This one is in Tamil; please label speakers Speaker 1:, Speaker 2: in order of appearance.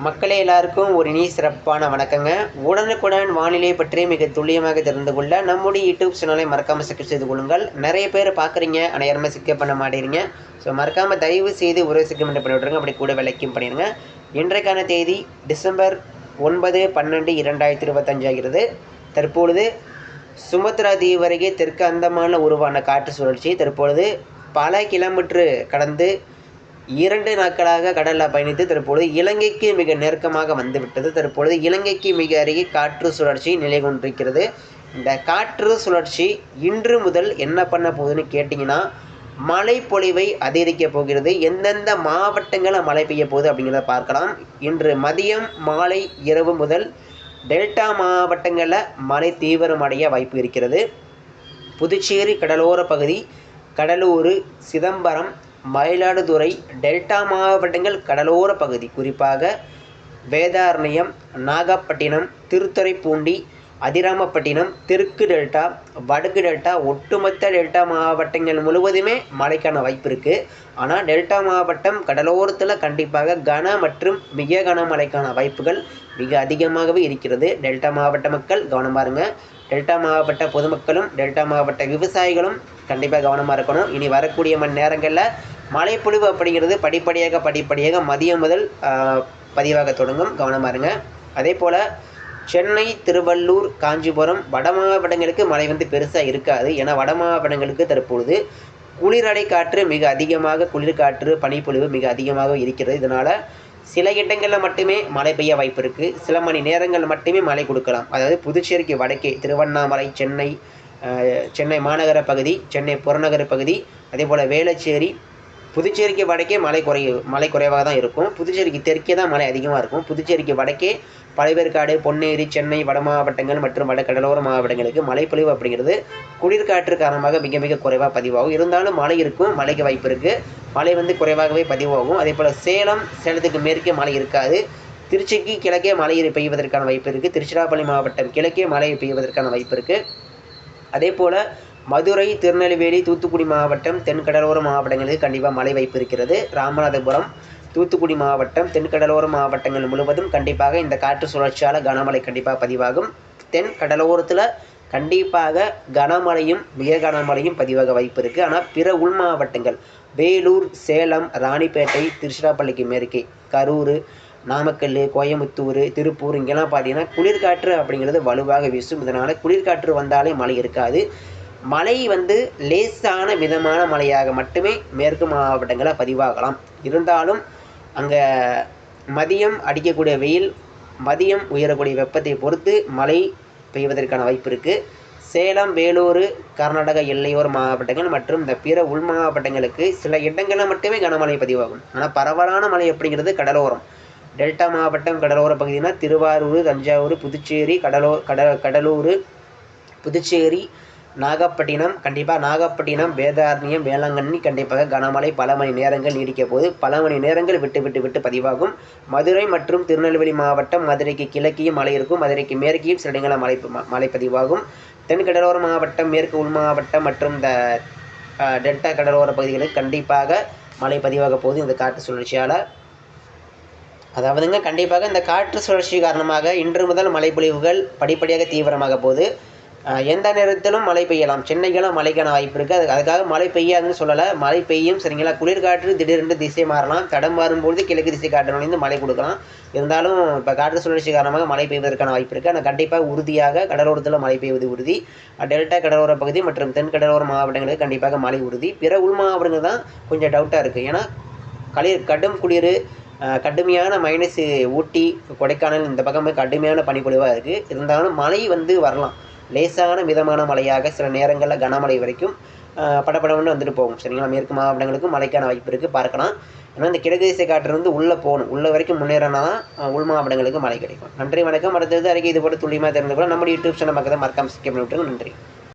Speaker 1: மக்களே எல்லாருக்கும் ஒரு இனி சிறப்பான வணக்கங்க. உடனுக்குடன் வானிலை பற்றி மிக துல்லியமாக தெரிந்து கொள்ள நம்முடைய யூடியூப் சேனலை மறக்காமல் சப்ஸ்கிரைப் செய்து கொள்ளுங்கள். நிறைய பேர் பார்க்குறீங்க ஆனால் யாருமே சிக்க பண்ண மாட்டேறீங்க ஸோ மறக்காமல் தயவு செய்து ஒரு சிக்கமெண்ட் பண்ணி விட்ருங்க அப்படி கூட விலைக்கும் பண்ணிடுங்க. இன்றைக்கான தேதி டிசம்பர் ஒன்பது பன்னெண்டு இரண்டாயிரத்தி இருபத்தஞ்சு ஆகிறது. தற்பொழுது சுமத்ரா தீவு அருகே தெற்கு அந்தமான உருவான காற்று சுழற்சி. தற்பொழுது பல கிலோமீட்டர் கடந்து இரண்டு நாட்களாக கடலில் பயணித்து தற்பொழுது இலங்கைக்கு மிக நெருக்கமாக வந்துவிட்டது. தற்பொழுது இலங்கைக்கு மிக அருகே காற்று சுழற்சி நிலை கொண்டிருக்கிறது. இந்த காற்று சுழற்சி இன்று முதல் என்ன பண்ண போகுதுன்னு கேட்டிங்கன்னா மழை பொழிவை அதிகரிக்க போகிறது. எந்தெந்த மாவட்டங்களில் மழை பெய்ய போகுது அப்படிங்கிறத பார்க்கலாம். இன்று மதியம் மாலை இரவு முதல் டெல்டா மாவட்டங்களில் மழை தீவிரமடைய வாய்ப்பு இருக்கிறது. புதுச்சேரி கடலோர பகுதி கடலூர் சிதம்பரம் மயிலாடுதுறை டெல்டா மாவட்டங்கள் கடலோர பகுதி குறிப்பாக வேதாரண்யம் நாகப்பட்டினம் திருத்துறைப்பூண்டி அதிராமப்பட்டினம் தெற்கு டெல்டா வடக்கு டெல்டா ஒட்டுமொத்த டெல்டா மாவட்டங்கள் முழுவதுமே மழைக்கான வாய்ப்பு இருக்குது ஆனால் டெல்டா மாவட்டம் கடலோரத்தில் கண்டிப்பாக கன மற்றும் மிக கனமழைக்கான வாய்ப்புகள் மிக அதிகமாகவே இருக்கிறது. டெல்டா மாவட்ட மக்கள் கவனம் பாருங்க. டெல்டா மாவட்ட பொதுமக்களும் டெல்டா மாவட்ட விவசாயிகளும் கண்டிப்பாக கவனமாக இருக்கணும். இனி வரக்கூடிய மணி நேரங்களில் மழைப்பொழிவு அப்படிங்கிறது படிப்படியாக படிப்படியாக மதியம் முதல் பதிவாக தொடங்கும். கவனமாக இருங்க. அதே போல் சென்னை திருவள்ளூர் காஞ்சிபுரம் வட மாவட்டங்களுக்கு மழை வந்து பெருசாக இருக்காது. ஏன்னா வட மாவட்டங்களுக்கு தற்பொழுது குளிரடை காற்று மிக அதிகமாக குளிர்காற்று பனிப்பொழிவு மிக அதிகமாக இருக்கிறது. இதனால் சில இடங்களில் மட்டுமே மழை பெய்ய வாய்ப்பு இருக்குது சில மணி நேரங்கள் மட்டுமே மழை கொடுக்கலாம். அதாவது புதுச்சேரிக்கு வடக்கே திருவண்ணாமலை சென்னை சென்னை மாநகர பகுதி சென்னை புறநகர பகுதி அதே போல் வேளச்சேரி புதுச்சேரிக்கு வடக்கே மழை குறை மழை குறைவாக தான் இருக்கும். புதுச்சேரிக்கு தெற்கே தான் மழை அதிகமாக இருக்கும். புதுச்சேரிக்கு வடக்கே பழைவேற்காடு பொன்னேரி சென்னை வட மாவட்டங்கள் மற்றும் வட கடலோர மாவட்டங்களுக்கு மழைப்பொழிவு அப்படிங்கிறது குளிர்காற்று காரணமாக மிக மிக குறைவாக பதிவாகும். இருந்தாலும் மழை இருக்கும் மழைக்கு வாய்ப்பு இருக்குது மழை வந்து குறைவாகவே பதிவாகும். அதே போல் சேலம் சேலத்துக்கு மேற்கே மழை இருக்காது. திருச்சிக்கு கிழக்கே மழை பெய்வதற்கான வாய்ப்பு இருக்குது திருச்சிராப்பள்ளி மாவட்டம் கிழக்கே மழை பெய்வதற்கான வாய்ப்பு இருக்குது அதே போல் மதுரை திருநெல்வேலி தூத்துக்குடி மாவட்டம் தென்கடலோர மாவட்டங்களுக்கு கண்டிப்பாக மழை வாய்ப்பு இருக்கிறது ராமநாதபுரம் தூத்துக்குடி மாவட்டம் தென்கடலோர மாவட்டங்கள் முழுவதும் கண்டிப்பாக இந்த காற்று சுழற்சியால் கனமழை கண்டிப்பாக பதிவாகும். தென் கடலோரத்தில் கண்டிப்பாக கனமழையும் மிக கனமழையும் பதிவாக வாய்ப்பு இருக்குது ஆனால் பிற உள் மாவட்டங்கள் வேலூர் சேலம் ராணிப்பேட்டை திருச்சிராப்பள்ளிக்கு மேற்கே கரூர் நாமக்கல் கோயம்புத்தூர் திருப்பூர் இங்கெல்லாம் பார்த்தீங்கன்னா குளிர்காற்று அப்படிங்கிறது வலுவாக வீசும். இதனால் குளிர்காற்று வந்தாலே மழை இருக்காது. மழை வந்து லேசான மிதமான மழையாக மட்டுமே மேற்கு மாவட்டங்களில் பதிவாகலாம். இருந்தாலும் அங்கே மதியம் அடிக்கக்கூடிய வெயில் மதியம் உயரக்கூடிய வெப்பத்தை பொறுத்து மழை பெய்வதற்கான வாய்ப்பு இருக்குது சேலம் வேலூர் கர்நாடக எல்லையோர மாவட்டங்கள் மற்றும் இந்த பிற உள் மாவட்டங்களுக்கு சில இடங்களில் மட்டுமே கனமழை பதிவாகும். ஆனால் பரவலான மழை அப்படிங்கிறது கடலோரம். டெல்டா மாவட்டம் கடலோர பகுதினா திருவாரூர் தஞ்சாவூர் புதுச்சேரி கடலோ கட கடலூர் புதுச்சேரி நாகப்பட்டினம் கண்டிப்பாக நாகப்பட்டினம் வேதாரண்யம் வேளாங்கண்ணி கண்டிப்பாக கனமழை பல மணி நேரங்கள் நீடிக்க போது பல மணி நேரங்கள் விட்டு விட்டு விட்டு பதிவாகும். மதுரை மற்றும் திருநெல்வேலி மாவட்டம் மதுரைக்கு கிழக்கியும் மழை இருக்கும். மதுரைக்கு மேற்கையும் சில இடங்களில் மழை மழை பதிவாகும். தென்கடலோர மாவட்டம் மேற்கு உள் மாவட்டம் மற்றும் இந்த டெல்டா கடலோர பகுதிகளுக்கு கண்டிப்பாக மழை பதிவாக போகுது இந்த காற்று சுழற்சியால். அதாவதுங்க கண்டிப்பாக இந்த காற்று சுழற்சி காரணமாக இன்று முதல் மழைப்பொழிவுகள் படிப்படியாக தீவிரமாக போகுது. எந்த நேரத்திலும் மழை பெய்யலாம். சென்னைக்கெல்லாம் மழைக்கான வாய்ப்பு இருக்குது அது அதுக்காக மழை பெய்யாதுன்னு சொல்லலை. மழை பெய்யும் சரிங்களா? குளிர்காற்று திடீரென்று திசை மாறலாம். தடம் மாறும்பொழுது கிழக்கு திசை காற்று மழை கொடுக்கலாம். இருந்தாலும் இப்போ காற்று சுழற்சி காரணமாக மழை பெய்வதற்கான வாய்ப்பு இருக்குது ஆனால் கண்டிப்பாக உறுதியாக கடலோரத்தில் மழை பெய்வது உறுதி. டெல்டா கடலோர பகுதி மற்றும் தென் கடலோர மாவட்டங்களுக்கு கண்டிப்பாக மழை உறுதி. பிற உள் மாவட்டங்கள் தான் கொஞ்சம் டவுட்டாக இருக்குது ஏன்னா களிர் கடும் குளிர் கடுமையான மைனஸ் ஊட்டி கொடைக்கானல் இந்த பக்கம் கடுமையான பனிப்பொழிவாக இருக்குது இருந்தாலும் மழை வந்து வரலாம். லேசான மிதமான மழையாக சில நேரங்களில் கனமழை வரைக்கும் படப்படம்னு வந்துட்டு போகும். சரிங்களா? மேற்கு மாவட்டங்களுக்கும் மழைக்கான வாய்ப்பு இருக்குது பார்க்கலாம். ஏன்னா இந்த கிழக்கு திசை காற்று வந்து உள்ளே போகணும். உள்ளே வரைக்கும் முன்னேறினா தான் உள் மாவட்டங்களுக்கு மழை கிடைக்கும். நன்றி வணக்கம். அடுத்தது அறிக்கை இது போட்டு துல்லியமாக தெரிந்து கூட நம்ம யூடியூப் சேனல் பக்கத்தை மறக்காம சிக்க பண்ணிவிட்டுருங்க. நன்றி.